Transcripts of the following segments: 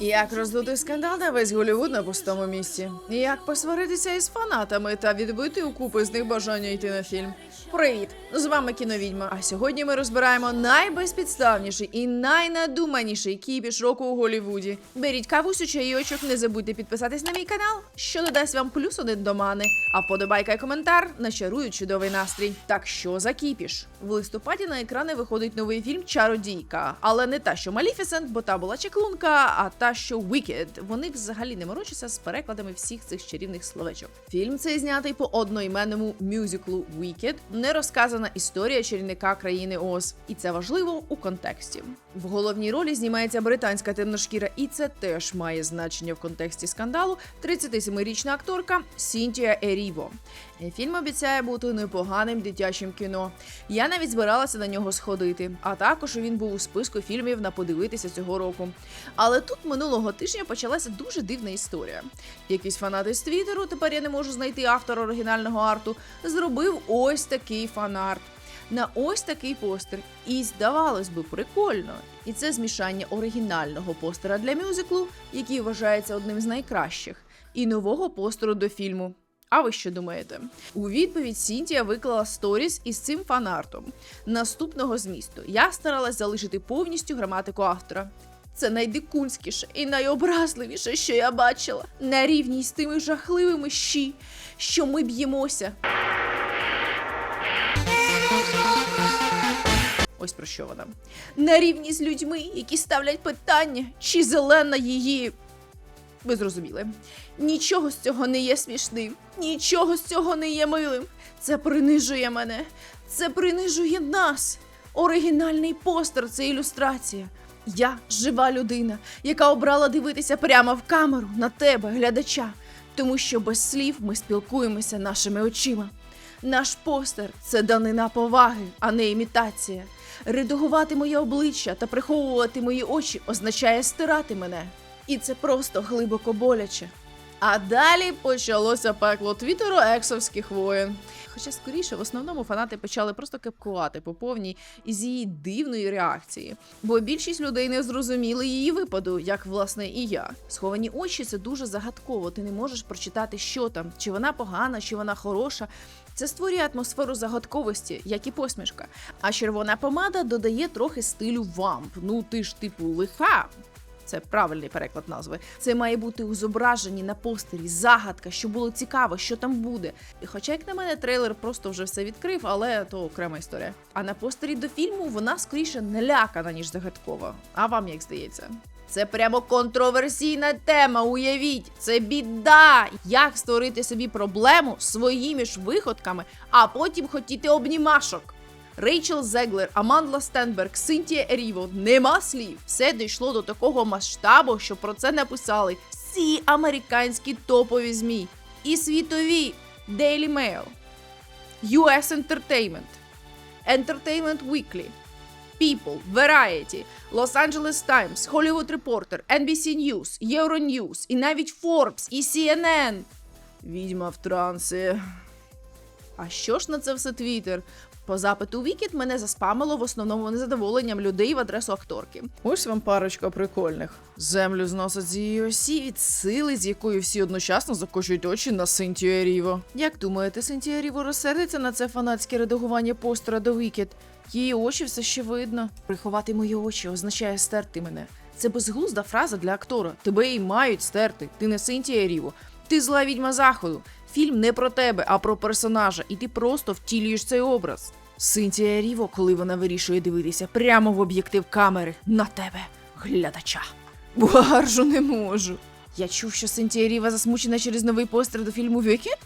Як роздути скандал на весь Голівуд на пустому місці? Як посваритися із фанатами та відбити у купи з них бажання йти на фільм? Привіт! З вами кіновідьма. А сьогодні ми розбираємо найбезпідставніший і найнадуманіший кіпіш року у Голівуді. Беріть кавусю чайочок, не забудьте підписатись на мій канал, що додасть вам плюс один до мани. А вподобайка і коментар начарують чудовий настрій. Так що за кіпіш? В листопаді на екрани виходить новий фільм Чародійка, але не та, що Маліфісент, бо та була чеклунка, а та, що Wicked. Вони взагалі не морочаться з перекладами всіх цих чарівних словечок. Фільм цей знятий по одноіменному мюзиклу Wicked. Не розказана історія чарівника країни Оз, і це важливо у контексті. В головній ролі знімається британська темношкіра, і це теж має значення в контексті скандалу. 37-річна акторка Сінтія Еріво. Е, Фільм обіцяє бути непоганим дитячим кіно. Я навіть збиралася на нього сходити. А також він був у списку фільмів на подивитися цього року. Але тут минулого тижня почалася дуже дивна історія. Якийсь фанат із Твіттеру, тепер я не можу знайти автора оригінального арту, зробив ось такий фанарт. На ось такий постер. І здавалось би, прикольно. І це змішання оригінального постера для мюзиклу, який вважається одним з найкращих, і нового постеру до фільму. А ви що думаєте? У відповідь Сінтія виклала сторіс із цим фанартом наступного змісту. Я старалась залишити повністю граматику автора. Це найдикунськіше і найобразливіше, що я бачила, на рівні з тими жахливими щі, що ми б'ємося. Ось про що вона. На рівні з людьми, які ставлять питання, чи зелена її. Ви зрозуміли. Нічого з цього не є смішним, нічого з цього не є милим. Це принижує мене, це принижує нас. Оригінальний постер це ілюстрація. Я жива людина, яка обрала дивитися прямо в камеру на тебе, глядача, тому що без слів ми спілкуємося нашими очима. Наш постер це данина поваги, а не імітація. Редагувати моє обличчя та приховувати мої очі означає стирати мене. І це просто глибоко боляче. А далі почалося пекло твіттеру ексовських воєн. Хоча скоріше в основному фанати почали просто кепкувати по повній із її дивної реакції, бо більшість людей не зрозуміли її випаду, як власне і я. Сховані очі це дуже загадково. Ти не можеш прочитати, що там, чи вона погана, чи вона хороша. Це створює атмосферу загадковості, як і посмішка. А червона помада додає трохи стилю вамп. Ну ти ж типу лиха. Це правильний переклад назви. Це має бути у зображенні на постері, загадка, що було цікаво, що там буде. І Хоча, як на мене, трейлер просто вже все відкрив, але то окрема історія. А на постері до фільму вона скоріше налякана, ніж загадкова. А вам як здається? Це прямо контроверсійна тема. Уявіть, це біда. Як створити собі проблему своїми ж виходками, а потім хотіти обнімашок. Рейчел Зеглер, Амандла Стенберг, Синтія Еріво. Нема слів. Все дійшло до такого масштабу, що про це написали всі американські топові змі і світові Daily Mail, US Entertainment, Entertainment Weekly, People, Variety, Los Angeles Times, Hollywood Reporter, NBC News, Euronews і навіть Forbes і CNN. Відьма в трансі. А що ж на це все Твіттер? По запиту Вікіт мене заспамило в основному незадоволенням людей в адресу акторки. Ось вам парочка прикольних. Землю зносить з її осі від сили, з якою всі одночасно закочують очі на Синтію Ріво. Як думаєте, Синтія Ріво розсердиться на це фанатське редагування постера до Вікіт? Її очі все ще видно. Приховати мої очі означає стерти мене. Це безглузда фраза для актора. Тебе і мають стерти. Ти не Синтія Ріво. Ти зла відьма заходу. Фільм не про тебе, а про персонажа, і ти просто втілюєш цей образ. Синтія Ріво, коли вона вирішує дивитися прямо в об'єктив камери на тебе, глядача. Баржу не можу. Я чув, що Синтія Ріва засмучена через новий постер до фільму Вікет?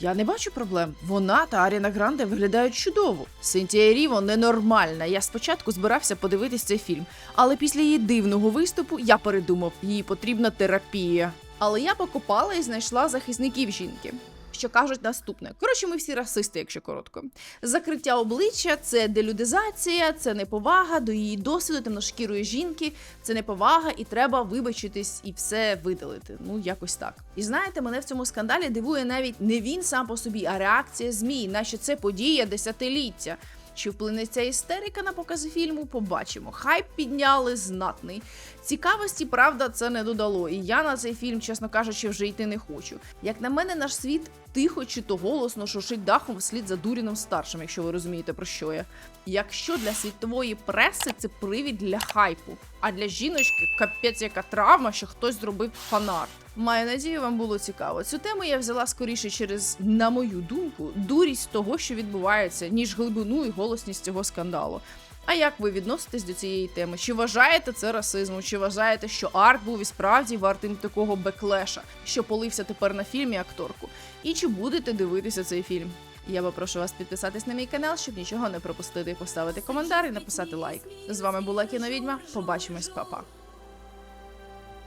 Я не бачу проблем. Вона та Аріна Гранде виглядають чудово. Синтія Ріво ненормальна. Я спочатку збирався подивитись цей фільм, але після її дивного виступу я передумав, їй потрібна терапія. Але я покопала і знайшла захисників жінки. Що кажуть наступне. Коротше, ми всі расисти, якщо коротко. Закриття обличчя це делюдизація, це неповага до її досвіду темношкірої жінки, це неповага, і треба вибачитись і все видалити. Ну, якось так. І знаєте, мене в цьому скандалі дивує навіть не він сам по собі, а реакція ЗМІ, наче це подія десятиліття. Чи вплине ця істерика на покази фільму? Побачимо. Хайп підняли знатний. Цікавості, правда, це не додало. І я на цей фільм, чесно кажучи, вже йти не хочу. Як на мене, наш світ тихо чи то голосно шуршить дахом вслід за Дуріном старшим, якщо ви розумієте про що я. Якщо для світової преси це привід для хайпу, а для жіночки капець яка травма, що хтось зробив фанарт. Маю надію, вам було цікаво. Цю тему я взяла скоріше через, на мою думку, дурість того, що відбувається, ніж глибину і голосність цього скандалу. А як ви відноситесь до цієї теми? Чи вважаєте це расизмом? Чи вважаєте, що арт був і справді вартим такого беклеша, що полився тепер на фільмі акторку? І чи будете дивитися цей фільм? Я попрошу вас підписатись на мій канал, щоб нічого не пропустити, поставити коментар і написати лайк. З вами була кіновідьма. Побачимось, па-па.